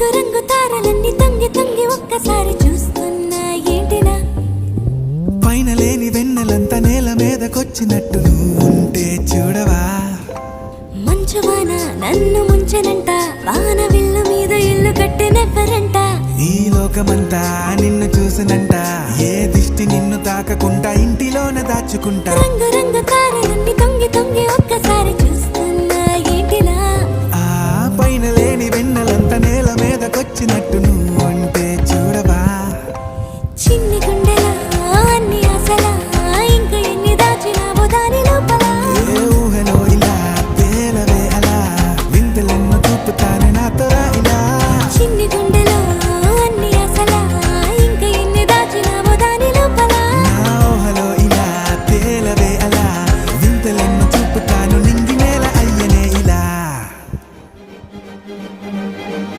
తారలన్నీ తొంగి తొంగి ఒక్కసారి చూస్తున్నా ఏంటినా? పైన లేని వెన్నెలంతా నేల మీదకొచ్చినట్టు ఉంటే చూడవా? మంచువాన నన్ను ముంచనంట వాన విల్లు మీద ఇల్లు కట్టినెవ్వరంట ఈ లోకమంతా నిన్ను చూసినంట ఏ దిష్టి నిన్ను తాకకుండా ఇంటిలోన దాచుకుంటా. రంగు రంగు